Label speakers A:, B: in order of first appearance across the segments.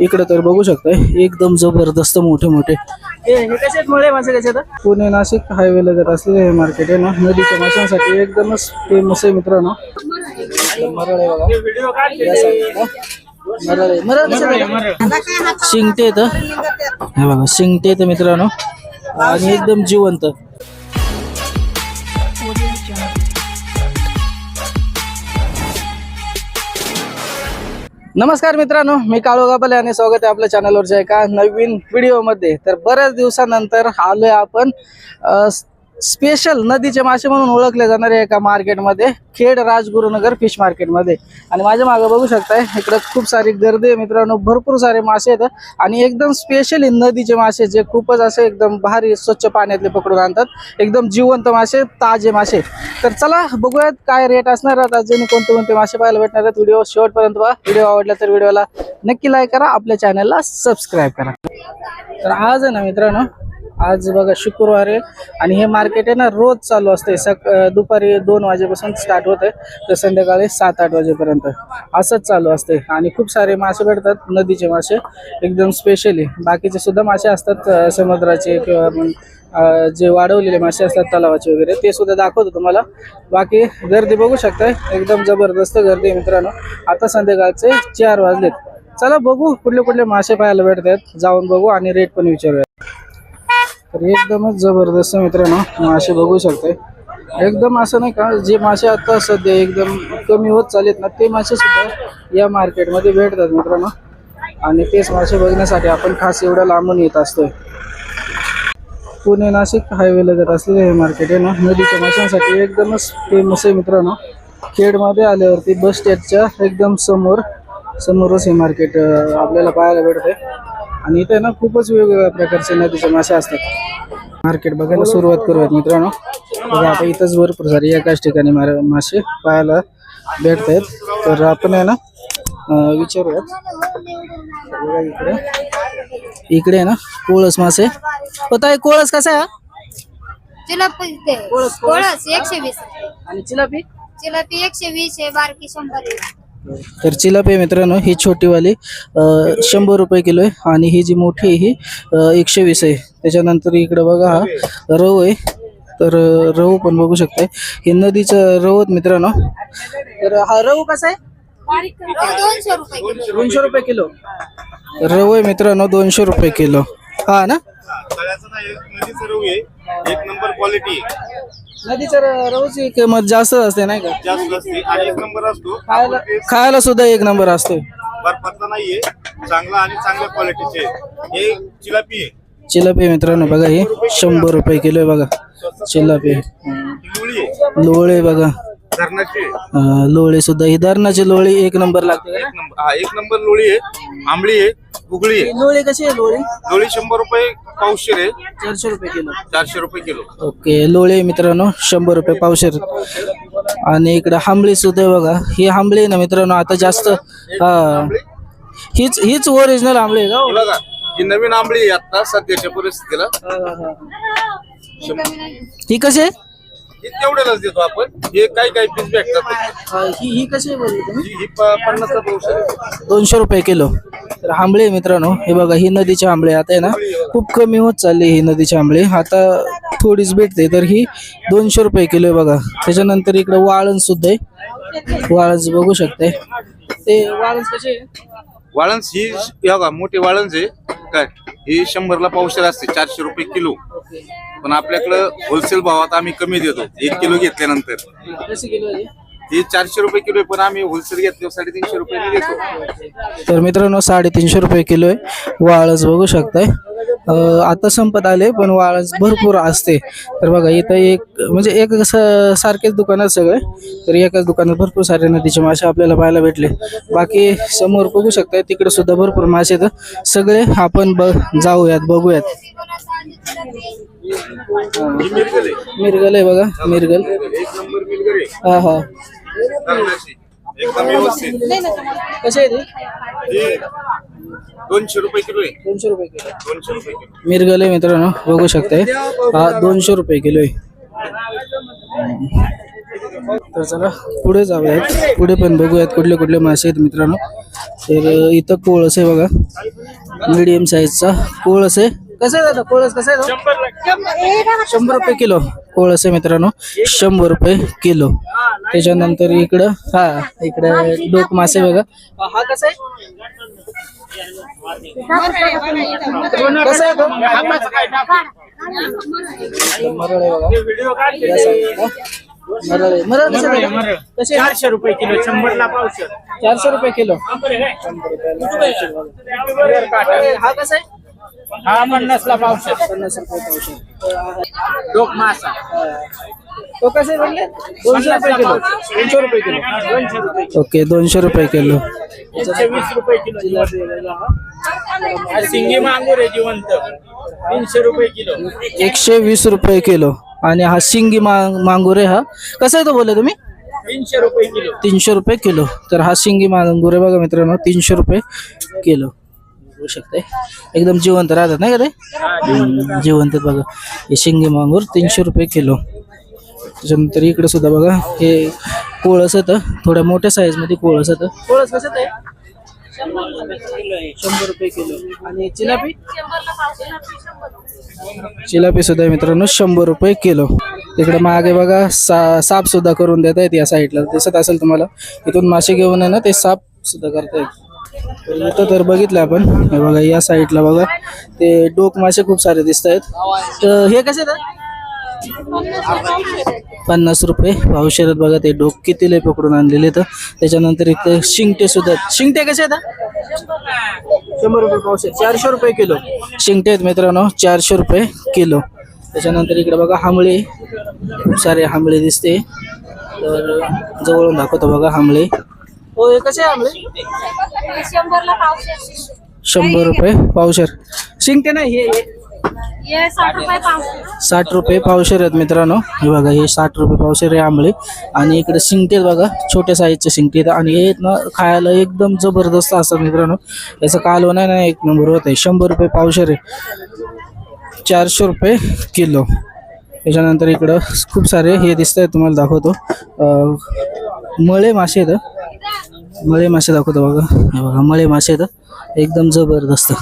A: इकडे तर बघू शकताय एकदम जबरदस्त मोठे मोठे. पुणे नाशिक हायवेला जात असलेले हे मार्केट आहे ना नदीच्या माशांसाठी एकदमच फेमस आहे मित्रांनो? शिंगटे येतं हे. बघा शिंगटे येतं मित्रांनो. आणि एकदम जिवंत. नमस्कार मित्रांनो मी काळू गाबले आणि स्वागत आहे आपल्या चॅनलवरच्या एका नवीन व्हिडिओमध्ये तर बऱ्याच दिवसानंतर आलोय आपण स्पेशल नदीचे मासे म्हणून ओळखले जाणारे एका मार्केटमध्ये खेड राजगुरुनगर फिश मार्केटमध्ये. आणि माझ्या मागे बघू शकताय इकडे खूप सारी गर्दी आहे मित्रांनो भरपूर सारे मासे आहेत. आणि एकदम स्पेशली नदीचे मासे जे खूपच असे एकदम भारी स्वच्छ पाण्यातले पकडून आणतात. एकदम जिवंत मासे ताजे मासे. तर चला बघूयात काय रेट असणार आहेत. अजून कोणते कोणते मासे पाहायला भेटणार आहेत. व्हिडिओ शेवटपर्यंत पहा. व्हिडिओ आवडला तर व्हिडिओला नक्की लाईक करा. आपल्या चॅनलला सबस्क्राईब करा. तर आज आहे ना मित्रांनो आज बघा शुक्रवार आहे आणि हे मार्केट आहे ना रोज चालू असते सक दुपारी दोन वाजेपासून स्टार्ट होते तर संध्याकाळी सात आठ वाजेपर्यंत असंच चालू असते आणि खूप सारे मासे भेटतात नदीचे मासे. एकदम स्पेशली बाकीचे सुद्धा मासे असतात समुद्राचे किंवा जे वाढवलेले मासे असतात तलावाचे वगैरे ते सुद्धा दाखवतो तुम्हाला. बाकी गर्दी बघू शकताय. एकदम जबरदस्त गर्दी मित्रांनो. आता संध्याकाळचे चार वाजलेत. चला बघू कुठले कुठले मासे पाहायला भेटतात. जाऊन बघू आणि रेट पण विचारूया. तर एकदमच जबरदस्त मित्रांनो मासे बघू शकताय. एकदम असं नाही का जे मासे आता सध्या एकदम कमी होत चालेत ना ते मासे सुद्धा या मार्केटमध्ये भेटतात मित्रांनो. आणि तेच मासे बघण्यासाठी आपण खास एवढ्या लांबून येत असतोय. पुणे नाशिक हायवेला जात असलेलं हे मार्केट आहे ना नदीच्या माशांसाठी एकदमच फेमस आहे मित्रांनो. खेडमध्ये आल्यावरती बस स्टँडच्या एकदम समोर समोरच हे मार्केट आपल्याला पाहायला भेटते आणि इथे ना खूपच वेगवेगळ्या प्रकारचे नदीचे मासे असतात. मार्केट बघायला सुरुवात करूयात मित्रांनो. बघा आता इथंच भरपूर सारे एकाच ठिकाणी मार मासे पाहायला भेटत आहेत तर आपण आहे ना विचारूयात. बघा इकडे. इकडे ना कोळस मासे. होता कोळस कसा आहे
B: ते.
A: कोळस, कोळस.
B: एकशे वीस.
A: आणि चिलापी?
B: जिलापी एकशे वीस आहे बारकी शंभर आहे.
A: तर चिलापी आहे मित्रांनो ही छोटीवाली शंभर रुपये किलो आहे आणि ही जी मोठी आहे ही एकशे वीस आहे. त्याच्यानंतर इकडं बघा हा रव आहे. तर रहू रव पण बघू शकताय. हे नदीचं रव मित्रांनो. तर हा रव कसा आहे?
B: दोनशे रुपये किलो.
A: रव आहे मित्रांनो दोनशे रुपये किलो. हा ना?
C: एक नंबर क्वालिटी
A: नदीच्या र- रवची किंमत जास्त असते नाही का?
C: जास्त असते आणि एक नंबर असतो.
A: खायला खायला सुद्धा एक नंबर असतो.
C: बर्फातला नाहीये. चांगला आणि चांगल्या क्वालिटीचे. हे चिलापी आहे.
A: चिलापी मित्रांनो बघा हे शंभर रुपये किलो आहे बघा. चिलापी
C: ही लोळी आहे.
A: लोळे बघा.
C: धरणाची आहे.
A: अं, लोळे सुद्धा. ही धरणाची लोळी एक नंबर लागते का?
C: एक नंबर हा एक नंबर लोळी आहे. आंबळी आहे. आहे.
A: लोळी कशी आहे लोळी?
C: लोळी शंभर रुपये पावशेर आहे.
A: चारशे रुपये किलो.
C: चारशे रुपये किलो.
A: ओके लोळे मित्रांनो शंभर रुपये पावशेर. आणि इकडे हांबळी सुद्धा आहे बघा. ही हांबळी ना मित्रांनो आता जास्त हा. हीच हीच ओरिजिनल आंबळी आहे का हो?
C: ही बघा ही नवीन आंबळी आहे आता सध्याच्या परिस्थितीला.
A: हा, हा, हा. ही कशी आहे?
C: ही तेवढ्यालाच देतो आपण. हे काही काही पीस भेटतात
A: हा, ही कशी बोलली तुम्ही?
C: ही प- पन्नासचा पावशेर आहे.
A: दोनशे रुपये किलो. तर आंबळे मित्रांनो. हे बघा ही नदीची आंबळे आता आहे ना खूप कमी होत चालली ही नदीची आंबळे. आता थोडीच भेटते तर ही दोनशे रुपये किलो आहे बघा. त्याच्यानंतर इकडे वाळण सुद्धा आहे. वाळच बघू शकते ते वाळण कसे आहे?
C: वाळंस ही हे बघा मोठी वाळंस आहे. काय? ही शंभरला पावशेर असते चारशे रुपये किलो. पण आपल्याकडं होलसेल भावात आम्ही कमी देतो. एक किलो घेतल्यानंतर.
A: कसे किलो आहे
C: ही चारशे रुपये किलो आहे पण आम्ही होलसेल घेतल्यावर साडेतीनशे रुपये देतो.
A: तर मित्रांनो साडेतीनशे रुपये किलो आहे. वाळच बघू शकताय. अं, आता संपत आले पण वाळच भरपूर असते. तर बघा इथं एक म्हणजे एक स- सारखेच दुकान आहे सगळे. तर एकाच दुकानात भरपूर सारे नदीचे मासे आपल्याला पाहायला भेटले. बाकी समोर बघू शकताय तिकडे सुद्धा भरपूर मासे आहेत. सगळे आपण ब जाऊयात बघूयात.
C: मिरगल. आहे
A: मिरगल आहे बघा मिरगल.
C: एक नंबर मिरगल. आहे
A: हा हा.
C: कर्नाची. एकदम व्यवस्थित.
A: कसे आहे ते
C: दोनशे रुपये किलो आहे.
A: दोनशे रुपये किलो.
C: दोनशे रुपये किलो.
A: मिरगल आहे मित्रांनो बघू शकताय. हा दोनशे रुपये किलो आहे. तर चला पुढे जाऊयात. पुढे पण बघूयात कुठले कुठले मासे आहेत मित्रांनो. तर इथं कोळस आहे बघा. मीडियम साईजचा कोळस आहे. कसं आहे दादा? कोळस कसं आहे? शंभर रुपये किलो. कोळस आहे मित्रांनो. शंभर रुपये किलो. त्याच्यानंतर इकडं हा इकडे डोक मासे बघा. हा कसा आहे? कसं तो? मरळ बघा?
D: चारशे रुपये किलो शंभरला पावशे
A: चारशे रुपये किलो. हा कसा आहे?
D: हा पन्नासला पावशे
A: पन्नास रुपये पावशे
D: डोक मासा.
A: तो कसे म्हणले? दोनशे रुपये किलो. दोनशे रुपये किलो.
D: दोनशे रुपये
A: ओके दोनशे रुपये किलो.
D: वीस रुपये किलो सिंगी मांगूर आहे जिवंत. तीनशे रुपये किलो.
A: एकशे वीस रुपये किलो. आणि हा शिंगी मांग मांगुरे हा. कसा आहे तो बोलले तुम्ही?
D: तीनशे रुपये किलो.
A: तीनशे रुपये किलो. तर हा शिंगी मांगुरे बघा मित्रांनो तीनशे रुपये किलो. बघू शकताय. एकदम जिवंत राहतात नाही का ते? जिवंत आहेत बघा. हे शिंगे मांगूर तीनशे रुपये किलो. त्याच्यानंतर इकडे सुद्धा बघा हे कोळस येतं थोड्या मोठ्या साईजमध्ये कोळस येतं कोळस कसं ते? शंभर रुपये किलो. आणि चिलापी? चिलापी सुद्धा मित्रांनो शंभर रुपये किलो. तिकडे मागे बघा सा साप सुद्धा करून देत आहेत या साईडला दिसत असेल तुम्हाला. इथून मासे घेऊन आहे ना ते साप सुद्धा करतायत. इथं तर बघितलं आपण. हे बघा या साईडला बघा. ते डोक मासे खूप सारे दिसत आहेत तर हे कसे पन्नास रुपये. भाऊ शरद बघा ते डोक किती लय पकडून आणलेले तर त्याच्यानंतर इथे शिंगटे सुद्धा शिंगटे कसे आहेत शंभर रुपये पावशेर चारशे रुपये किलो. शिंगटे आहेत मित्रांनो चारशे रुपये किलो. त्याच्यानंतर इकडे बघा हांबळे. खूप सारे हांबळे दिसते. तर जवळून दाखवतो बघा हांबळे. हो कसे आहे हांबळे
B: शंभरला पावशे
A: शंभर रुपये पावशेर. शिंगटे नाही हे हे
B: हे साठ रुपये पावशे
A: साठ रुपये पावशेर आहेत मित्रांनो. हे बघा हे साठ रुपये पावशेर आहे आंबळे आणि इकडे शिंगटे आहेत बघा छोट्या साईजचे शिंगटे आहेत. आणि हे ना खायला एकदम जबरदस्त असतात मित्रांनो. याचं कालवण आहे ना एक नंबर होत आहे. शंभर रुपये पावशेर आहे. चारशे रुपये किलो. त्याच्यानंतर इकडं खूप सारे हे दिसत आहेत तुम्हाला दाखवतो. अं, मळे मासे आहेत. मळे मासे दाखवतो बघा. हे बघा मळे मासे आहेत एकदम जबरदस्त.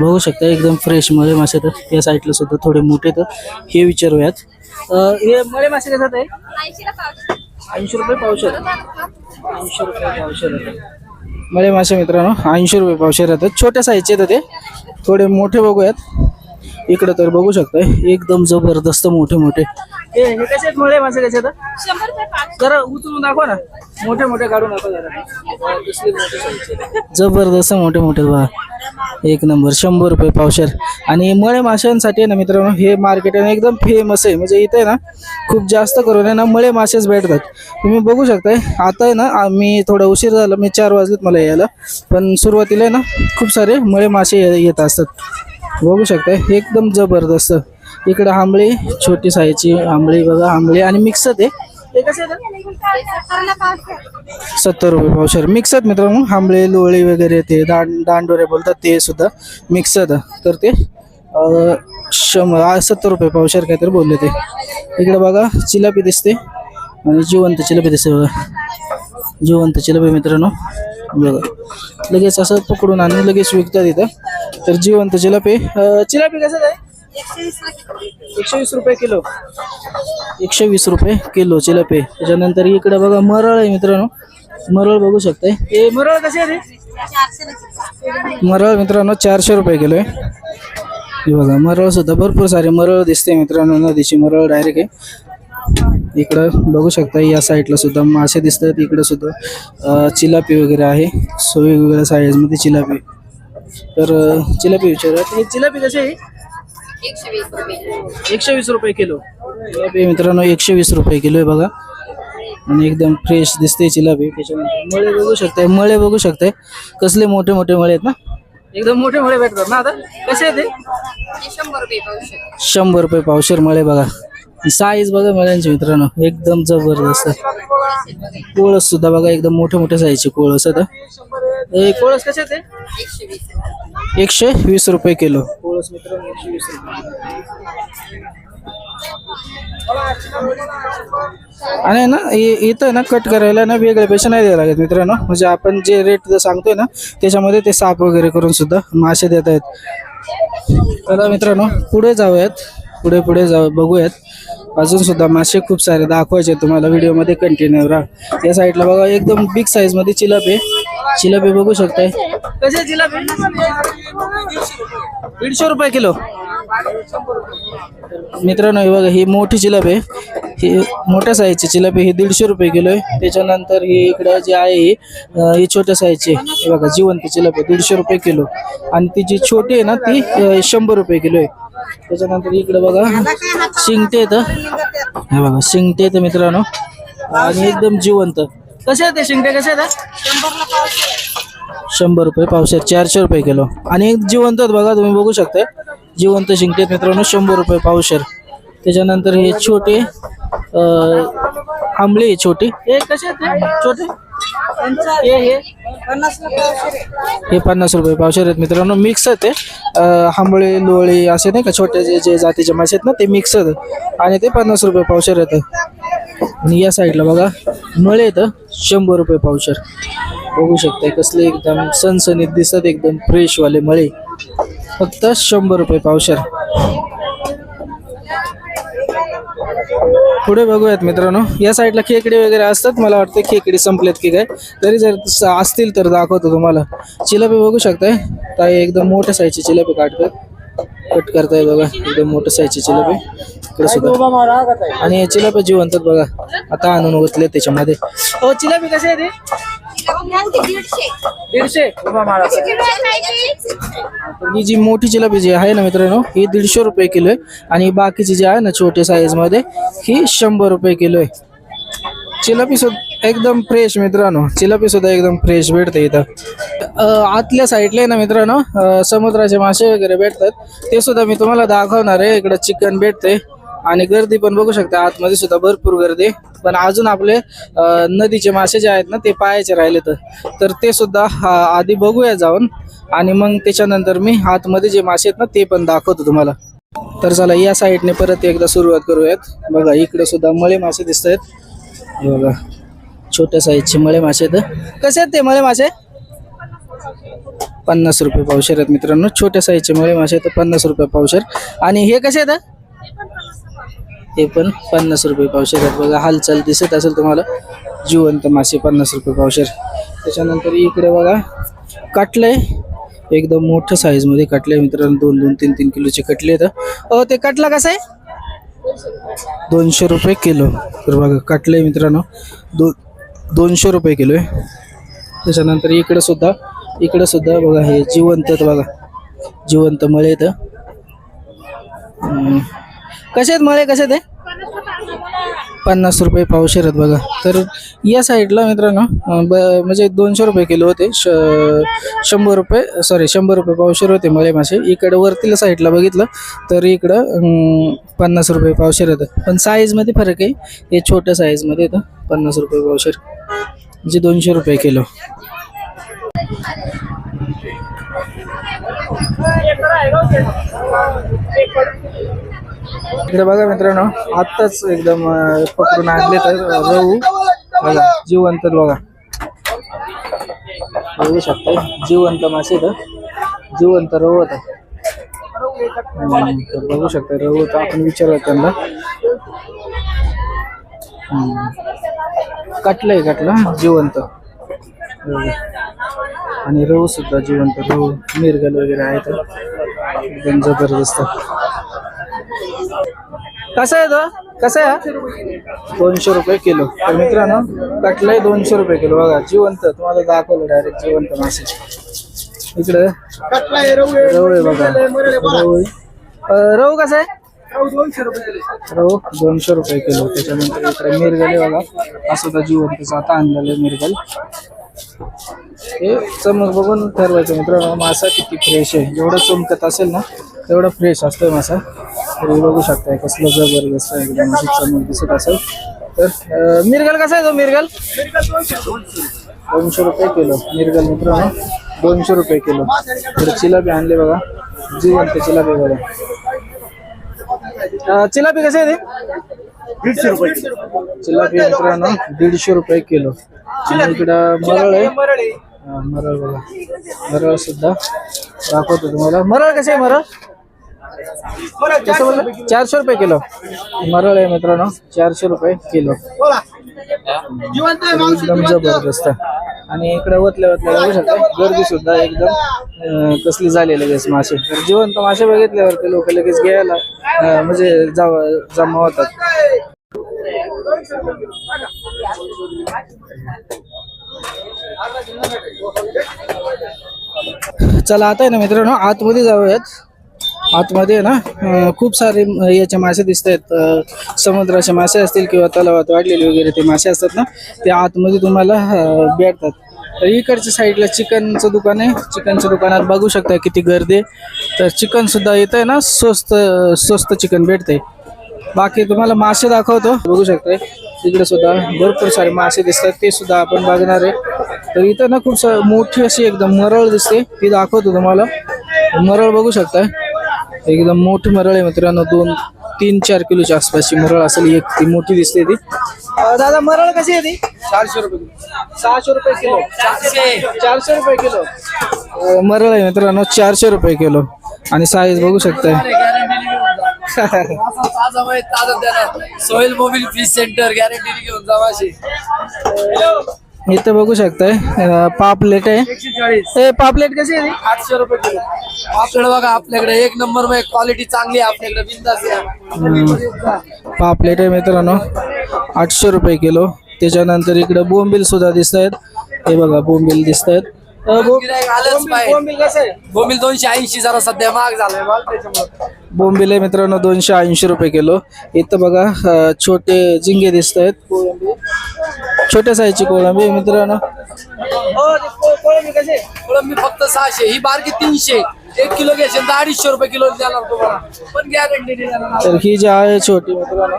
A: बघू शकता एकदम फ्रेश मळे मासे आहेत या साईडला सुद्धा थोडे मोठे आहेत हे. विचारूयात. हे मळे मासे कशात आहे? ऐंशी रुपये पावशेर. ऐंशी रुपये पावशेर मळे मासे मित्रांनो ऐंशी रुपये पावशेर येतात छोट्या साईजचे आहेत ते. थोडे मोठे बघूयात. इकडे तर बघू शकताय एकदम जबरदस्त मोठे मोठे. हे हे कसे आहेत मळे मासे कसे आहेत?
B: शंभर रुपये पावशे
A: जरा उचलून दाखवा ना. मोठे मोठे काढून दाखवा जरा. कसले मोठे साईजचे आहेत. जबरदस्त मोठे मोठे बघा. एक नंबर शंभर रुपये पावशेर. आणि मळे माशांसाठी आहे ना मित्रांनो हे मार्केट आहे ना एकदम फेमस आहे. म्हणजे इथे ना खूप जास्त करून आहे ना मळे मासेच भेटतात. तुम्ही बघू शकताय आता आहे ना आम्ही थोडा उशीर झाला मी चार वाजलेत मला यायला. पण सुरुवातीला आहे ना खूप सारे मळे मासे ये- येत असतात. बघू शकता एकदम जबरदस्त. इकडे आंबळी छोटी साईजची आंबळी बघा आंबळी आणि मिक्सच आहे. ते? सत्तर रुपये पावशेर मिक्स आहेत मित्रांनो आंबळे लोळी वगैरे ते दांड दांडोरे बोलतात ते सुद्धा मिक्स तर ते शंभर सत्तर रुपये पावशेर काहीतरी बोलले ते. इकडे बघा चिलापी दिसते. आणि जिवंत चिलापी दिसते बघा. जिवंत चिलापी मित्रांनो बघा. लगेच असं पकडून आणि लगेच विकतात इथं. तर जिवंत जिलापी. जिलापी चिलापी कसं आहे? एकशे वीस रुपये किलो. एकशे वीस रुपये किलो चिलापी त्याच्यानंतर इकडे बघा मरळ आहे मित्रांनो. मरळ बघू शकताय. हे मरळ कसे आहे मरळ मित्रांनो चारशे रुपये किलो आहे. हे बघा मरळ सुद्धा भरपूर सारे मरळ दिसते मित्रांनो. नदीची मरळ डायरेक्ट आहे. इकडं बघू शकता या साईडला सुद्धा मासे दिसतात. इकडे सुद्धा चिलापी वगैरे आहे. सो वेगवेगळ्या साईजमध्ये चिलापी तर अं, विचारूयात हे चिलापी कसे आहे?
B: एकशे वीस रुपये
A: किलो. जिलेबी मित्रांनो एकशे वीस रुपये किलो आहे बघा. आणि एकदम फ्रेश दिसते जिलेबी. त्याच्यानंतर मळे बघू शकताय मळे बघू शकताय. कसले मोठे मोठे मळे आहेत ना? एकदम मोठे मळे भेटतात ना आता? कसे आहेत ते?
B: शंभर रुपये
A: शंभर रुपये पावशेर मळे बघा. साईज बघा मळ्यांची मित्रांनो. एकदम जबरदस्त. कोळस सुद्धा बघा एकदम मोठे मोठे साईजचे कोळस आता हे कोळस कसे ते
B: एकशे वीस
A: रुपये किलो. कोळस मित्रांनो एकशे वीस रुपये आणि ना इथं ना कट करायला ना वेगळे पैसे नाही द्यायला लागत मित्रांनो. म्हणजे आपण जे रेट सांगतोय ना त्याच्यामध्ये ते साफ वगैरे करून सुद्धा मासे देत आहेत. चला मित्रांनो पुढे जाऊयात. पुढे पुढे जाऊ बघूयात. अजून सुद्धा मासे खूप सारे दाखवायचे तुम्हाला. व्हिडिओमध्ये कंटिन्यू राहा. या साईडला बघा एकदम बिग साईजमध्ये चिलाप आहे. आहे बघू शकताय. कसे दीडशे रुपये किलो. मित्रांनो हे बघा ही मोठी चिलाप आहे. ही मोठ्या साईजची आहे. ही दीडशे रुपये किलो आहे. त्याच्यानंतर ही इकडे जी आहे ही ही छोट्या साईजची. हे बघा जिवंत आहे. दीडशे रुपये किलो. आणि ती जी छोटी आहे ना ती शंभर रुपये किलो आहे. त्याच्यानंतर इकडे बघा शिंगटे येतं हे बघा शिंगटे येतं मित्रांनो. आणि एकदम जिवंत. कसे आहेत ते शिंगटे कसे आहेत शंभर रुपये पावशेर चारशे रुपये किलो. आणि एक जिवंत बघा तुम्ही बघू शकता जिवंत शिंगटे मित्रांनो शंभर रुपये पावशेर. त्याच्यानंतर हे छोटे आंबळे छोटे. हे कसे आहेत? छोटे? हे पन्नास रुपये पावशेर आहेत मित्रांनो. मिक्स आहेत ते. आंबळे लोळे असे नाही का छोटे जे जे जातीचे मासे आहेत ना ते मिक्स आहेत. आणि ते पन्नास रुपये पावशेर आहेत. आणि या साईडला बघा मळे आहेत. शंभर रुपये पावशेर. बघू शकताय कसले एकदम सणसणीत दिसत एकदम फ्रेश वाले मळे फक्त शंभर रुपये पावशेर. पुढे बघूयात मित्रांनो. या साईडला खेकडे वगैरे असतात. मला वाटतं खेकडे संपलेत की काय. तरी जर असतील तर दाखवतो तुम्हाला. चिलापी बघू शकताय. ताई एकदम मोठ्या साईजची चिलापी काढतात. कट करताय बघा. एकदम मोठ्या साईजची चिलापी इकडे सुद्धा. आणि चिलापी जिवंतात बघा. आता आणून ओतले त्याच्यामध्ये. हो? चिलापी कशी आहे दीडशे ही जी मोठी जिलेबी जी आहे ना मित्रांनो ही दीडशे रुपये किलो आहे. आणि बाकीची जी आहे ना छोटे साईजमध्ये ही शंभर रुपये किलो आहे. चिलापी सुद्धा एकदम फ्रेश मित्रांनो. चिलापी सुद्धा एकदम फ्रेश भेटते इथं. आतल्या साईडला आहे ना मित्रांनो समुद्राचे मासे वगैरे भेटतात. ते सुद्धा मी तुम्हाला दाखवणार आहे. इकडं चिकन भेटते. आणि गर्दी पण बघू शकता आतमध्ये सुद्धा भरपूर गर्दी. पण अजून आपले नदीचे मासे जे आहेत ना ते पायाचे राहिले तर. तर ते सुद्धा आधी बघूया जाऊन. आणि मग त्याच्यानंतर मी आतमध्ये जे मासे आहेत ना ते पण दाखवतो तुम्हाला. तर चला या साईडने परत एकदा सुरुवात करूयात. बघा इकडे सुद्धा मळे मासे दिसत आहेत बघा छोट्या साईजचे मळे मासे आहेत. कसे आहेत ते मळे मासे? पन्नास रुपये पावशेर आहेत मित्रांनो. छोट्या साईजचे मळे मासे तर पन्नास रुपये पावशेर. आणि हे कसे आहेत हे? पण पन्नास रुपये पावशेर आहेत. बघा हालचाल दिसत असेल तुम्हाला. जिवंत मासे पन्नास रुपये पावशेर. त्याच्यानंतर इकडे बघा कटलंय. एकदम मोठं साईजमध्ये कटले मित्रांनो. दोन दोन तीन तीन किलोचे कटले आहेत. ते कटला कसं आहे? दोनशे रुपये किलो. तर बघा कटले मित्रांनो. दो दोनशे रुपये किलो आहे. त्याच्यानंतर इकडं सुद्धा इकडं सुद्धा बघा हे जिवंत आहेत बघा. जिवंत मळे आहेत. कसे आहेत मळे? कसे आहेत पन्नास रुपये पावशेर आहेत बघा. तर या साईडला मित्रांनो ब म्हणजे दोनशे रुपये किलो होते. श शंभर रुपये सॉरी शंभर रुपये पावशेर होते मळे मासे. इकडं वरतीला साईडला बघितलं तर इकडं पन्नास रुपये पावशेर येतं पण साईजमध्ये फरक आहे. हे छोट्या साईजमध्ये येतं. पन्नास रुपये पावशेर म्हणजे दोनशे रुपये किलो. इकडे बघा मित्रांनो आत्ताच एकदम पकडून आणले तर रहू बघा जिवंत बघा. बघू शकता जिवंत मासे तर जिवंत रहू होता. तर बघू शकता रहू तर आपण विचारलं त्यांना. कटलंय कटलं जिवंत. आणि रहू सुद्धा जिवंत रहू मिरगल वगैरे आहेत. एकदम जबरदस्त. कसं आहे तो? कसं आहे? दोनशे रुपये किलो. तर मित्रांनो कटलंय दोनशे रुपये किलो. बघा जिवंत. तुम्हाला दाखवलं डायरेक्ट जिवंत मासे. इकडे रव आहे बघा. रव आहे. अं, रव कसं आहे? रव दोनशे रुपये किलो. त्याच्यानंतर इकडे मिरगल आहे बघा. हा सुद्धा जिवंतचा आता आणलेलं आहे मिरगल. हे चमक बघून ठरवायचं मित्रांनो मासा किती फ्रेश आहे. जेवढं चमकत असेल ना तेवढा फ्रेश असतोय मासा. तर हे बघू शकताय कसलं जबरदस्त एकदम चमक दिसत असेल. तर मिरगल कसा आहे तो मिरगल? दोनशे रुपये किलो. मिरगल मित्रांनो दोनशे रुपये किलो. तर जिलाबी आणले बघा. जिवंत जिलाबी बघा. अं, जिलाबी कसे आहे ते?
D: दीडशे रुपये
A: जिलाबी मित्रांनो दीडशे रुपये किलो. इकडं मरळ आहे. मरळ बघा. मरळ सुद्धा दाखवतो तुम्हाला. मरळ कसे आहे मरळ? कसं बोललं? चारशे रुपये किलो. मरळ आहे मित्रांनो चारशे रुपये किलो. एकदम जबरदस्त. आणि इकडे वतल्या वतल्या बघू शकता गर्दी सुद्धा एकदम कसली झाली लगेच मासे तर जिवंत मासे बघितल्यावर ते लोक लगेच घ्यायला म्हणजे जाव- जमा होतात. चला आता आहे ना मित्रांनो आतमध्ये जाऊयात. आतमध्ये ना अं, खूप सारे अं, याचे मासे दिसत आहेत समुद्राचे मासे असतील किंवा तलावात वाढलेले वगैरे ते मासे असतात ना ते आतमध्ये तुम्हाला अं, भेटतात. तर इकडच्या साईडला चिकनचं दुकान आहे. चिकनच्या दुकानात बघू शकता किती गर्दी आहे. तर चिकन सुद्धा येत आहे ना स्वस्त स्वस्त चिकन भेटते बाकी तुम्हाला मासे दाखवतो. बघू शकताय. इकडे सुद्धा भरपूर सारे मासे दिसतात. ते सुद्धा आपण बघणार आहे. तर इथं ना खूप सा- मोठी अशी एकदम मरळ दिसते. ती दाखवतो तुम्हाला. मरळ बघू शकताय. एकदम मोठी मरळ आहे मित्रांनो. दोन तीन चार किलोच्या आसपासची मरळ असेल एक ती मोठी दिसते ती. दादा मरळ कशी आहे ती? चारशे रुपये सहाशे रुपये किलो. चारशे. रुपये किलो. मरळ आहे मित्रांनो चारशे रुपये किलो. आणि साईज बघू शकताय.
E: Sohel mobile fish centre guarantee घेऊन जा माशी.
A: इथं बघू शकताय. अं, पापलेट आहे. ए पापलेट कशी आहे?
E: आठशे रुपये किलो. आपल्याकडे बघा आपल्याकडे एक नंबरमध्ये क्वालिटी चांगली आहे आपल्याकडे बिंदास
A: पापलेट आहे मित्रांनो. आठशे रुपये किलो. त्याच्यानंतर इकडे बोंबील सुद्धा दिसत आहेत हे बघा बोंबील दिसत आहेत.
E: बोंबील दोनशे ऐंशी जरा सध्या महाग झालाय माल त्याच्यामुळे.
A: बोंबील मित्रांनो दोनशे ऐंशी रुपये किलो. इथं बघा अं, छोटे झिंगे दिसत आहेत कोळंबी. छोट्या साईजची कोळंबी मित्रांनो.
E: कोळंबी फक्त सहाशे ही बारकी तीनशे. एक किलो घ्यायचे तर अडीचशे रुपये किलो देणार तुम्हाला. पण गॅरंटी
A: तर ही जी आहे छोटी मित्रांनो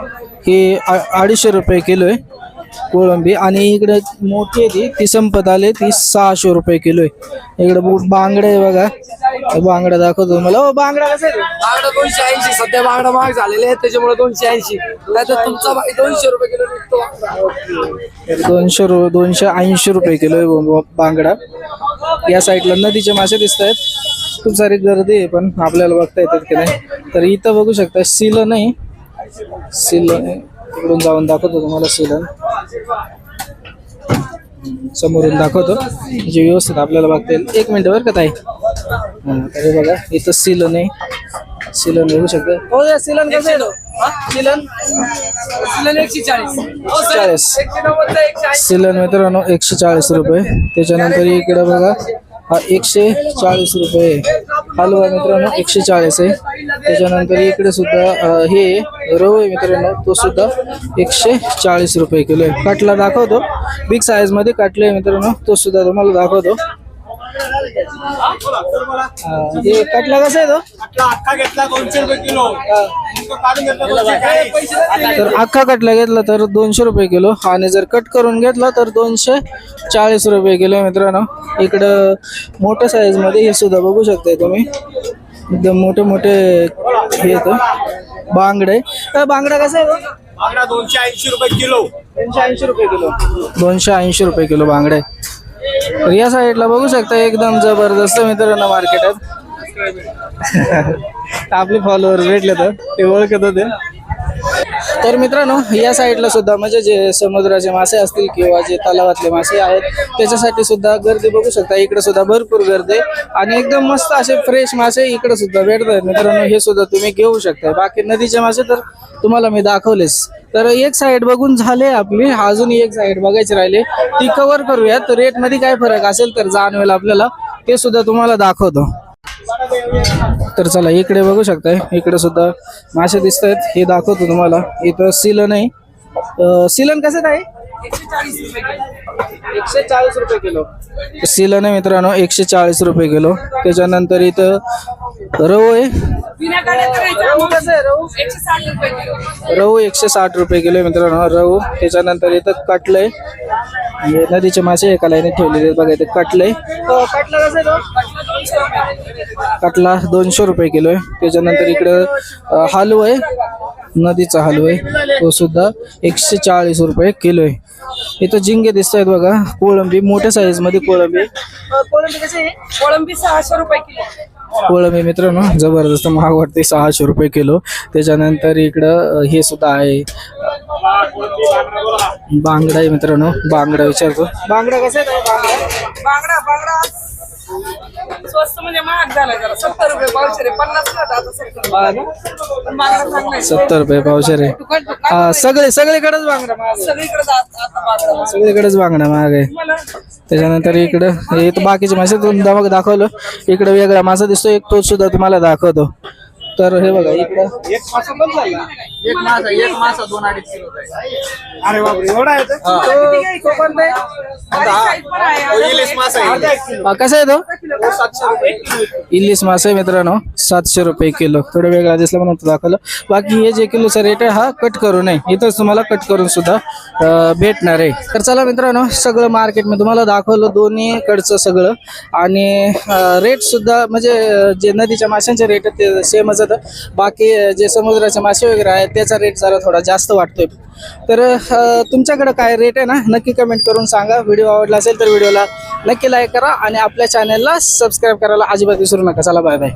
A: ही आ- अडीचशे रुपये किलो आहे. कोळंबी. आणि इकडे मोठी आहे ती. ती संपत आले ती सहाशे रुपये किलो आहे. इकडे बांगडे आहे बघा. बांगडा दाखवतो तुम्हाला. हो बांगडा कसा?
E: बांगडा दोनशे ऐंशी. सध्या बांगडा महाग झालेले आहे त्याच्यामुळे दोनशे ऐंशी. नाही तर तुमचा दोनशे रुपये किलो विकतो.
A: दोनशे रु दोनशे ऐंशी रुपये किलो आहे बांगडा. या साईडला नदीचे मासे दिसत आहेत. खूप सारी गर्दी आहे पण आपल्याला बघता येतात की नाही. तर इथं बघू शकता सिलं नाही. सिलं तिकडून जाऊन दाखवतो तुम्हाला सिलन. समोरून दाखवतो. म्हणजे व्यवस्थित आपल्याला बघता येईल. एक मिनिट बरं का ताई? हे बघा इथं सिलन आहे. सिलन बघू शकता. हो या सिलन कसं आहे? हा? सिलन?
E: एकशे चाळीस. हो.
A: चाळीस. सिलन मित्रांनो एकशे चाळीस रुपये. त्याच्यानंतर इकडे बघा. हा एकशे चाळीस रुपये हलवा मित्रांनो एकशे चाळीस आहे. त्याच्यानंतर इकडे सुद्धा हे रव आहे मित्रांनो तो सुद्धा एकशे चाळीस रुपये किलो आहे. काटला दाखवतो. बिग साईजमध्ये काटले आहे मित्रांनो तो सुद्धा तुम्हाला दाखवतो. हे काटला कसा आहे तो. तर अख्खा कटला घेतला तर दोनशे रुपये किलो. आणि जर कट करून घेतला तर दोनशे चाळीस रुपये किलो मित्रांनो. इकडं मोठ्या साईजमध्ये हे सुद्धा बघू शकताय तुम्ही. एकदम मोठे मोठे हे येतं बांगडे. बांगडा कसा आहे तो?
D: बांगडा दोनशे ऐंशी रुपये किलो.
A: दोनशे ऐंशी रुपये किलो. दोनशे ऐंशी रुपये किलो बांगडे. तर या साईडला बघू शकता एकदम जबरदस्त मित्रांनो मार्केटात आपले फॉलोअर भेटले तर ते ओळखत होते. तर मित्रांनो या साईडला सुद्धा म्हणजे जे समुद्राचे मासे असतील किंवा जे तलावातले मासे आहेत त्याच्यासाठी सुद्धा गर्दी बघू शकता. इकडे सुद्धा भरपूर गर्दी आणि एकदम मस्त असे फ्रेश मासे इकडे सुद्धा भेटतात. मित्रांनो हे सुद्धा तुम्ही घेऊ शकता. बाकी नदीचे मासे तर तुम्हाला मी दाखवलेच. तर एक साईड बघून झाले आपली. अजून एक साईड बघायची राहिली. ती कव्हर करूया तर रेटमध्ये काय फरक असेल तर जाणवेल आपल्याला. ते सुद्धा तुम्हाला दाखवतो. तर चला इकडे बघू शकताय. इकडे सुद्धा मासे दिसत आहेत हे दाखवतो तुम्हाला. इथं सिलन आहे. सिलन कसं आहे एकशे चाळीस रुपये किलो. सिलन आहे मित्रांनो. एकशे चाळीस रुपये किलो. त्याच्यानंतर इथं रवू आहे. रवू रवू? एकशे साठ रुपये किलो. आहे मित्रांनो. रवू. त्याच्यानंतर इथं कटलंय. हे नदीचे मासे एका लाईनीत ठेवलेले बघा इथे कटलंय. कटला कसं आहे कटला दोनशे रुपये किलो आहे. त्याच्यानंतर इकडं अं, हलवा आहे. नदीचा हलवा आहे. तो सुद्धा एकशे चाळीस रुपये किलो आहे. इथं झिंगे दिसत आहेत बघा. कोळंबी मोठ्या साईजमध्ये कोळंबी. कोळंबी कशी आहे?
F: कोळंबी सहाशे रुपये किलो
A: कोळंबी मित्रांनो जबरदस्त महाग वाटते सहाशे रुपये किलो. त्याच्यानंतर इकडं हे सुद्धा आहे. बांगडा आहे मित्रांनो बांगडा विचारतो. बांगडा कसं
F: स्वस्त म्हणजे महाग झालाय जरा. सत्तर रुपये पावशे रे पन्नास ना आता सत्तर पण बांगडा चांगला आहे.
A: सत्तर रुपये पावशे रे हा सगळे सगळीकडेच बांगडा महाग आहे.
F: सगळीकडे जात आता बांगडा
A: सगळीकडेच बांगडा महाग आहे. त्याच्यानंतर इकडं हे इथं बाकीचे मासे दोन दमक दाखवलं. इकडं वेगळा मासा दिसतो एक तो सुद्धा तुम्हाला दाखवतो. तर हे बघा इकडं.
D: एक मासा पण झाला.
A: एक मासा एक मासा दोन अडीच किलो
D: अरे बापरे एवढा आहे इलिश मासा आहे.
A: कसा आहे तो? इल्लीस मासा आहे मित्रांनो सातशे रुपये किलो. थोडं वेगळा दिसला म्हणून तो दाखवलं. बाकी हे जे किलोचा रेट आहे हा कट करू नये. इथंच तुम्हाला कट करून सुद्धा अं, भेटणार आहे. तर चला मित्रांनो सगळं मार्केट मी तुम्हाला दाखवलं दोन्ही कडचं सगळं. आणि रेट सुद्धा म्हणजे अं, जे नदीच्या माशांचे रेट आहेत ते सेमच आहेत. बाकी जे समुद्राचे मासे वगैरे आहेत त्याचा रेट जरा थोडा जास्त वाटतोय. तर तुमच्याकडं काय रेट आहे ना नक्की कमेंट करून सांगा. व्हिडिओ आवडला असेल तर व्हिडिओला नक्की लाईक करा आणि आपल्या चॅनलला सबस्क्राईब करायला अजिबात विसरू नका. चला बाय बाय